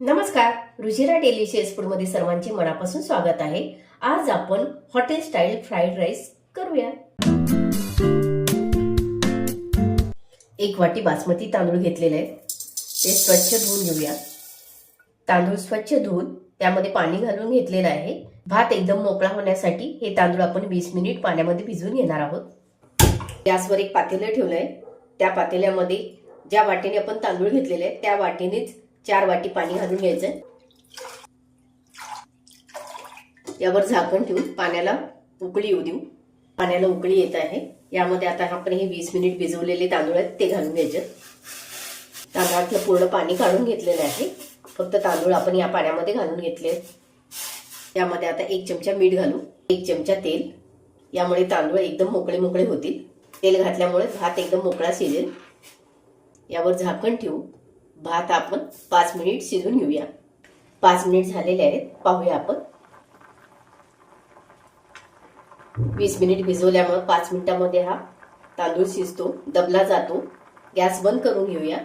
नमस्कार रुजिरा डेलिशियस फूडमध्ये सर्वांचे मनापासून स्वागत आहे. आज आपण हॉटेल स्टाईल फ्राईड राईस करूया. एक वाटी बासमती तांदूळ घेतलेले आहे. ते स्वच्छ धुवून घेऊया. तांदूळ स्वच्छ धुवून त्यामध्ये पाणी घालून घेतलेलं आहे. भात एकदम मोकळा होण्यासाठी हे तांदूळ आपण वीस मिनिट पाण्यामध्ये भिजवून घेणार आहोत. गॅसवर एक पातेलं ठेवलंय. त्या पातेल्यामध्ये ज्या वाटीने आपण तांदूळ घेतलेले आहे त्या वाटीनेच चार वाटी पाणी घालून घ्यायचं. यावर झाकण ठेवून पाण्याला उकळी येऊ देऊ. पाण्याला उकळी येत आहे. यामध्ये आता आपण हे वीस मिनिट भिजवलेले तांदूळ आहेत ते घालून घ्यायचे. तांदळातलं पूर्ण पाणी काढून घेतलेलं आहे. फक्त तांदूळ आपण या पाण्यामध्ये घालून घेतले यामध्ये आता एक चमचा मीठ घालू एक चमचा तेल. यामुळे तांदूळ एकदम मोकळे मोकळे होतील. तेल घातल्यामुळे भात एकदम मोकळा शिजेल. यावर झाकण ठेवू. भात आपण पाच मिनिट शिजून घेऊया. पाच मिनिट झालेले आहेत. पाहूया आपण. वीस मिनिट भिजवल्यामुळे पाच मिनिटामध्ये हा तांदूळ शिजतो दबला जातो. गॅस बंद करून घेऊया.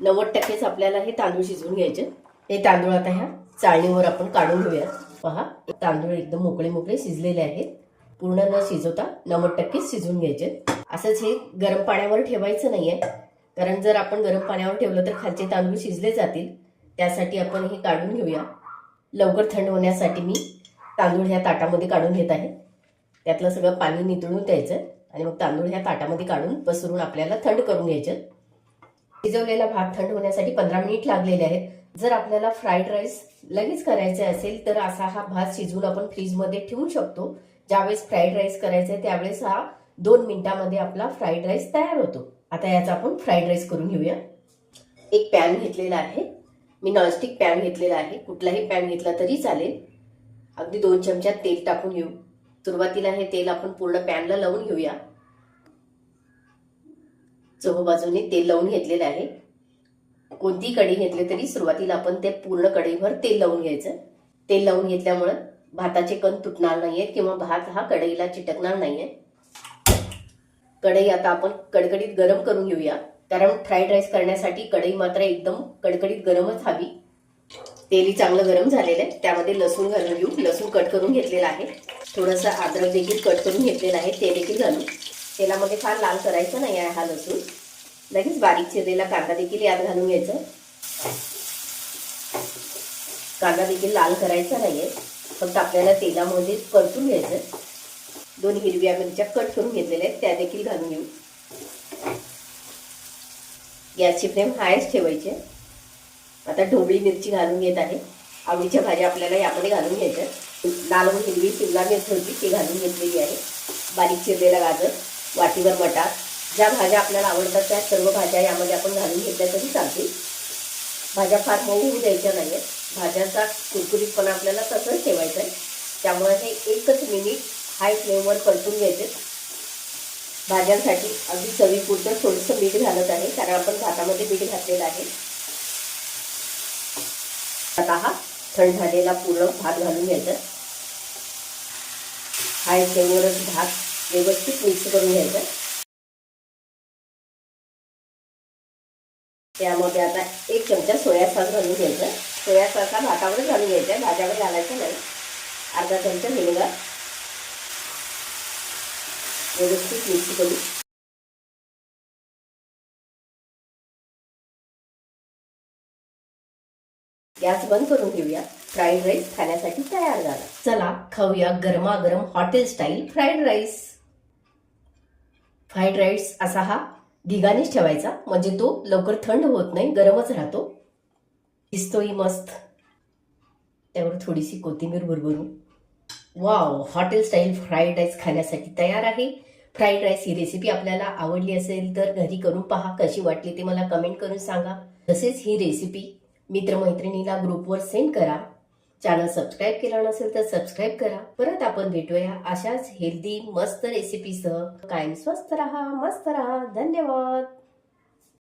नव्वद टक्केच आपल्याला हे तांदूळ शिजवून घ्यायचे. हे तांदूळ आता ह्या चाळणीवर आपण काढून घेऊया. पहा तांदूळ एकदम मोकळे मोकळे शिजलेले आहेत. पूर्ण न शिजवता नव्वद टक्केच शिजवून घ्यायचे. असंच हे गरम पाण्यावर ठेवायचं नाही आहे कारण जर आपण गरम पाण्यावर ठेवलं तर खालचे तांदूळ शिजले जातील. त्यासाठी आपण हे काढून घेऊया. लवकर थंड होण्यासाठी मी तांदूळ ह्या ताटामध्ये काढून घेत आहे. त्यातलं सगळं पाणी नितळून द्यायचं आणि मग तांदूळ ह्या ताटामध्ये काढून पसरून आपल्याला थंड करून घ्यायचं. शिजवलेला भात थंड होण्यासाठी पंधरा मिनिट लागलेले आहेत. जर आपल्याला फ्राईड राईस लगेच करायचे असेल तर असा हा भात शिजवून आपण फ्रीजमध्ये ठेवू शकतो. ज्यावेळेस फ्राईड राईस करायचा आहे त्यावेळेस हा दोन मिनिटामध्ये आपला फ्राईड राईस तयार होतो. आता याचा आपण फ्राईड राईस करून घेऊया. एक पॅन घेतलेला आहे. मी नॉनस्टिक पॅन घेतलेला आहे. कुठलाही पॅन घेतला तरी चालेल. अगदी दोन चमचा तेल टाकून घेऊ. सुरुवातीला हे तेल आपण पूर्ण पॅनला लावून घेऊया. चहू बाजूने तेल लावून घेतलेलं आहे. कोणतीही कढई घेतली तरी सुरुवातीला आपण ते पूर्ण कढईभर तेल लावून घ्यायचं. तेल लावून घेतल्यामुळं भाताचे कण तुटणार नाहीयेत किंवा भात हा कढईला चिटकणार नाहीये. कढई आता आपण कडकडीत गरम करून घेऊया. कारण फ्राईड राईस करण्यासाठी कढई मात्र एकदम कडकडीत गरमच हवी. तेली चांगलं गरम झालेलं आहे. त्यामध्ये लसूण घालून घेऊ. लसूण कट करून घेतलेला आहे. थोडंसं अद्रक देखील कट करून घेतलेलं आहे. ते देखील घालू. तेलामध्ये फार लाल करायचं नाही आहे हा लसूण. लगेच बारीक चिरलेला कांदा देखील यात घालून घ्यायचं. कांदा देखील लाल करायचा नाहीये. फक्त आपल्याला तेलामध्ये परतून घ्यायचं दोन हिरव्या मिरच्या कट करून घेतलेल्या आहेत त्या देखील घालून घेऊ. गॅसची फ्लेम हायच ठेवायची आता ढोबळी मिरची घालून घेत आहे. आवडीच्या भाज्या आपल्याला यामध्ये घालून घ्यायच्या लाल व हिरवी शिमला मिरची होती ती घालून घेतलेली आहे. बारीक चिरलेला गाजर वाटीवर मटार ज्या भाज्या आपल्याला आवडतात त्या सर्व भाज्या यामध्ये आपण घालून घेतल्या तरी चालतील. भाज्या फार मऊ होऊ द्यायच्या नाही आहेत भाज्यांचा कुरकुरीतपणा आपल्याला तसंच ठेवायचं आहे. त्यामुळे हे एकच मिनिट हाय फ्लेमवर परतून घ्यायचे. भाज्यांसाठी अगदी चवीपुरतं थोडंसं मीठ घालत आहे कारण आपण भातामध्ये मीठ घातलेलं आहे. आता हा थंड झालेला पूर्ण भात घालून घ्यायचा. हाय फ्लेमवरच भात व्यवस्थित मिक्स करून घ्यायचा. त्यामध्ये आता एक चमचा सोया सॉस घालून घ्यायचा. सोया सॉस हा भातावरच घालून घ्यायचा भाज्यावर घालायचा नाही. अर्धा चमचा हिंगा व्यवस्थित मिक्स करू. गॅस बंद करून घेऊया. फ्राईड राईस खाण्यासाठी तयार झाला. चला खाऊया गरमागरम hotel style fried rice. Fried rice असा हा ढिगानेच ठेवायचा. म्हणजे तो लवकर थंड होत नाही गरमच राहतो. दिसतोही मस्त. त्यावर थोडीशी कोथिंबीर भरभरून. Wow hotel style fried rice खाण्यासाठी तयार आहे. फ्राईड राईस ही रेसिपी आपल्याला आवडली असेल तर घरी करून पहा कशी वाटली ते मला कमेंट करून सांगा. तसेच ही रेसिपी मित्रमैत्रिणीला ग्रुपवर सेंड करा. चॅनल सबस्क्राईब केला नसेल तर सबस्क्राईब करा. परत आपण भेटूया अशाच हेल्दी मस्त रेसिपीसह कायम स्वस्त राहा मस्त राहा. धन्यवाद.